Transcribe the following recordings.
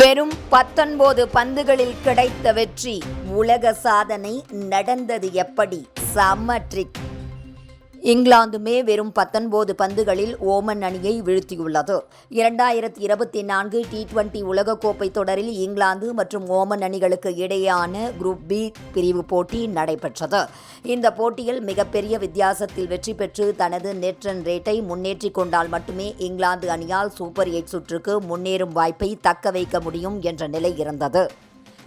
வெறும் பத்தொன்பது பந்துகளில் கிடைத்த வெற்றி உலக சாதனை நடந்தது எப்படி? செம்ம ட்ரிக் இங்கிலாந்துமே வெறும் பத்தொன்பது பந்துகளில் ஓமன் அணியை வீழ்த்தியுள்ளது. இரண்டாயிரத்தி இருபத்தி நான்கு டி டுவெண்டி உலகக்கோப்பை தொடரில் இங்கிலாந்து மற்றும் ஓமன் அணிகளுக்கு இடையேயான குரூப் பி பிரிவு போட்டி நடைபெற்றது. இந்த போட்டியில் மிகப்பெரிய வித்தியாசத்தில் வெற்றி பெற்று தனது நெட் ரன் ரேட்டை முன்னேற்றிக் கொண்டால் மட்டுமே இங்கிலாந்து அணியால் சூப்பர் எயிட் சுற்றுக்கு முன்னேறும் வாய்ப்பை தக்க வைக்க முடியும் என்ற நிலை இருந்தது.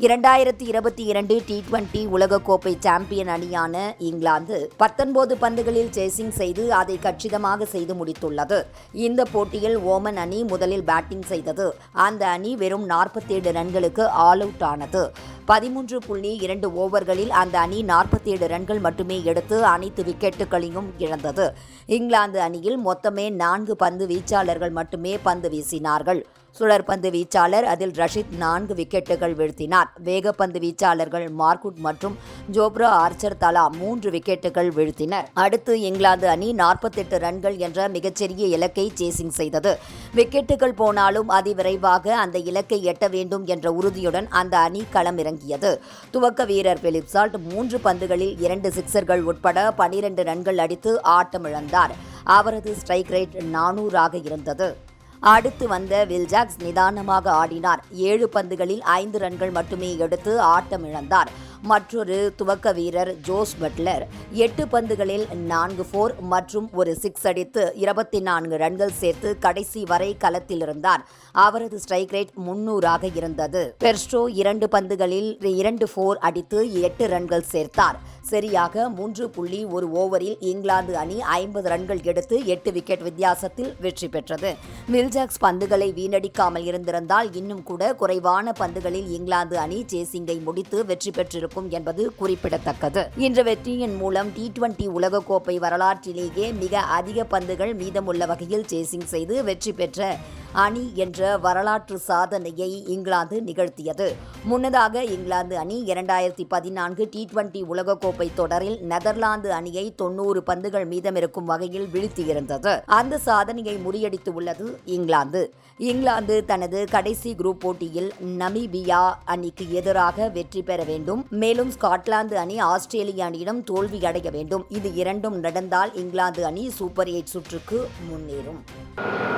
இரண்டாயிரத்தி இருபத்தி இரண்டு டி டுவெண்டி உலகக்கோப்பை சாம்பியன் அணியான இங்கிலாந்து பத்தொன்பது பந்துகளில் சேசிங் செய்து அதை கச்சிதமாக செய்து முடித்துள்ளது. இந்த போட்டியில் ஓமன் அணி முதலில் பேட்டிங் செய்தது. அந்த அணி வெறும் நாற்பத்தேழு ரன்களுக்கு ஆல் அவுட் ஆனது. பதிமூன்று புள்ளி இரண்டு ஓவர்களில் அந்த அணி நாற்பத்தேழு ரன்கள் மட்டுமே எடுத்து அனைத்து விக்கெட்டுகளையும் இழந்தது. இங்கிலாந்து அணியில் மொத்தமே நான்கு பந்து வீச்சாளர்கள் மட்டுமே பந்து வீசினார்கள். சுழற்பந்து வீச்சாளர் அதில் ரஷித் நான்கு விக்கெட்டுகள் வீழ்த்தினார். வேகப்பந்து வீச்சாளர்கள் மார்க்குட் மற்றும் ஜோப்ரா ஆர்ச்சர் தலா மூன்று விக்கெட்டுகள் வீழ்த்தினர். அடுத்து இங்கிலாந்து அணி நாற்பத்தெட்டு ரன்கள் என்ற மிகச்சிறிய இலக்கை சேசிங் செய்தது. விக்கெட்டுகள் போனாலும் அதிவிரைவாக அந்த இலக்கை எட்ட வேண்டும் என்ற உறுதியுடன் அந்த அணி களமிறங்கியது. துவக்க வீரர் பிலிப்சால்ட் மூன்று பந்துகளில் இரண்டு சிக்சர்கள் உட்பட பனிரெண்டு ரன்கள் அடித்து ஆட்டமிழந்தார். அவரது ஸ்ட்ரைக் ரேட் நானூறாக இருந்தது. அடுத்து வந்த வில்ஜாக்ஸ் நிதானமாக ஆடினார். ஏழு பந்துகளில் ஐந்து ரன்கள் மட்டுமே எடுத்து ஆட்டமிழந்தார் மற்றொரு துவக்க வீரர் ஜோஸ் பட்லர் எட்டு பந்துகளில் நான்கு ஃபோர் மற்றும் ஒரு சிக்ஸ் அடித்து இருபத்தி நான்கு ரன்கள் சேர்த்து கடைசி வரை களத்தில் இருந்தார். அவரது ஸ்ட்ரைக் ரேட் முன்னூறாக இருந்தது. பெர்ஸ்டோ இரண்டு பந்துகளில் இரண்டு ஃபோர் அடித்து எட்டு ரன்கள் சேர்த்தார். சரியாக மூன்று புள்ளி ஒரு ஓவரில் இங்கிலாந்து அணி ஐம்பது ரன்கள் எடுத்து எட்டு விக்கெட் வித்தியாசத்தில் வெற்றி பெற்றது. மில்ஜாக்ஸ் பந்துகளை வீணடிக்காமல் இருந்திருந்தால் இன்னும் கூட குறைவான பந்துகளில் இங்கிலாந்து அணி சேசிங்கை முடித்து வெற்றி பெற்றிருக்கும் என்பது குறிப்பிடத்தக்கது. இந்த வெற்றியின் மூலம் டி டுவெண்டி உலகக்கோப்பை வரலாற்றிலேயே மிக அதிக பந்துகள் மீதமுள்ள வகையில் சேசிங் செய்து வெற்றி பெற்ற அணி என்ற வரலாற்று சாதனையை இங்கிலாந்து நிகழ்த்தியது. முன்னதாக இங்கிலாந்து அணி இரண்டாயிரத்தி பதினான்கு டி டுவெண்டி உலகக்கோப்பை தொடரில் நெதர்லாந்து அணியை தொன்னூறு பந்துகள் மீதமிருக்கும் வகையில் வீழ்த்தியிருந்தது. அந்த சாதனையை முறியடித்து உள்ளது இங்கிலாந்து. இங்கிலாந்து தனது கடைசி குரூப் போட்டியில் நமீபியா அணிக்கு எதிராக வெற்றி பெற வேண்டும். மேலும் ஸ்காட்லாந்து அணி ஆஸ்திரேலிய அணியிடம் தோல்வி அடைய வேண்டும். இது இரண்டும் நடந்தால் இங்கிலாந்து அணி சூப்பர் எயிட் சுற்றுக்கு முன்னேறும்.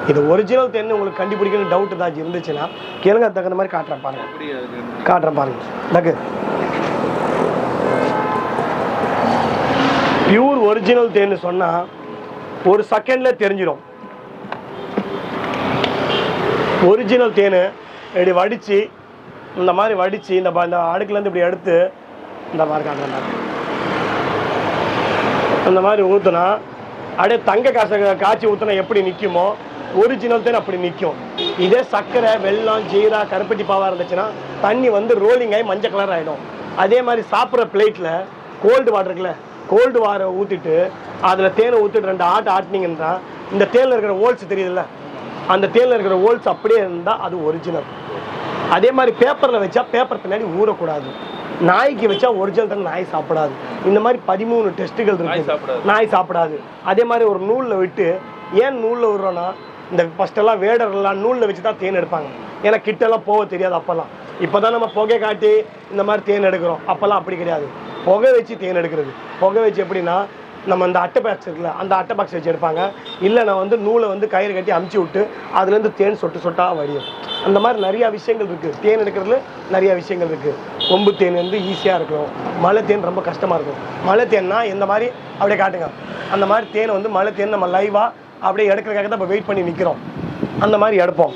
இது ஒரிஜினல் தென்னு உங்களுக்கு கண்டுபிடிக்கணும் டவுட் ஏதாச்சும் இருந்துச்சுன்னா கேளுங்க தகுந்த மாதிரி காட்டுறேன் பாருங்க. காட்டுறேன் பாருங்க. டக்கு பியூர் ஒரிஜினல் தேன் சொன்னால் ஒரு செகண்ட்ல தெரிஞ்சிடும் ஒரிஜினல் தேன் இப்படி வடித்து இந்த மாதிரி வடித்து இந்த இந்த அடுக்குலேருந்து இப்படி எடுத்து இந்த மாதிரி காட்டுறேன் அந்த மாதிரி ஊற்றுனா அப்படியே தங்க காசை காய்ச்சி ஊற்றினா எப்படி நிற்குமோ ஒரிஜினல் தேன் அப்படி நிற்கும் இதே சர்க்கரை வெல்லம் ஜீரா கருப்பட்டி பாவா இருந்துச்சுன்னா தண்ணி வந்து ரோலிங் ஆகி மஞ்சள் கலர் ஆகிடும் அதே மாதிரி சாப்பிட்ற பிளேட்டில் கோல்டு வாட்டர் இருக்குல்ல கோல்டு வாட்டரை ஊற்றிட்டு அதில் தேனை ஊற்றிட்டு ரெண்டு ஆட்டு ஆட்டினீங்கன்னா இந்த தேனில் இருக்கிற ஹோல்ஸ் தெரியுதுல்ல? அந்த தேனில் இருக்கிற ஹோல்ஸ் அப்படியே இருந்தால் அது ஒரிஜினல் அதே மாதிரி பேப்பரில் வச்சா பேப்பர் பின்னாடி ஊறக்கூடாது. நாய்க்கு வச்சா ஒரிஜினல் தான் நாய் சாப்பிடாது. இந்த மாதிரி பதிமூணு டெஸ்ட்டுகள் இருக்கு. நாய் சாப்பிடாது. அதே மாதிரி ஒரு நூலில் விட்டு ஏன் நூலில் விடுறோன்னா இந்த ஃபஸ்ட்டெல்லாம் வேடர்லாம் நூலில் வச்சு தான் தேன் எடுப்பாங்க. ஏன்னா கிட்டெல்லாம் போக தெரியாது அப்போல்லாம். இப்போ தான் நம்ம புகை காட்டி இந்த மாதிரி தேன் எடுக்கிறோம். அப்போல்லாம் அப்படி கிடையாது. புகை வச்சு தேன் எடுக்கிறது. புகை வச்சு எப்படின்னா நம்ம அந்த அட்டை பாக்ஸ் இருக்குல்ல அந்த அட்டை பாக்ஸ் வச்சு எடுப்பாங்க. இல்லை நான் வந்து நூலை வந்து கயிறு கட்டி அமுச்சு விட்டு அதுலேருந்து தேன் சொட்டு சொட்டா வடியும். அந்த மாதிரி நிறையா விஷயங்கள் இருக்குது தேன் எடுக்கிறதுல நிறையா விஷயங்கள் இருக்குது கொம்பு தேன் வந்து ஈஸியாக இருக்கும் மழை தேன் ரொம்ப கஷ்டமாக இருக்கும். மழை தேன்னா இந்த மாதிரி அப்படியே காட்டுங்க. அந்த மாதிரி தேனை வந்து மழை தேன் நம்ம லைவாக அப்படியே எடுக்கிறதுக்காக தான் இப்போ வெயிட் பண்ணி நிற்கிறோம் அந்த மாதிரி எடுப்போம்.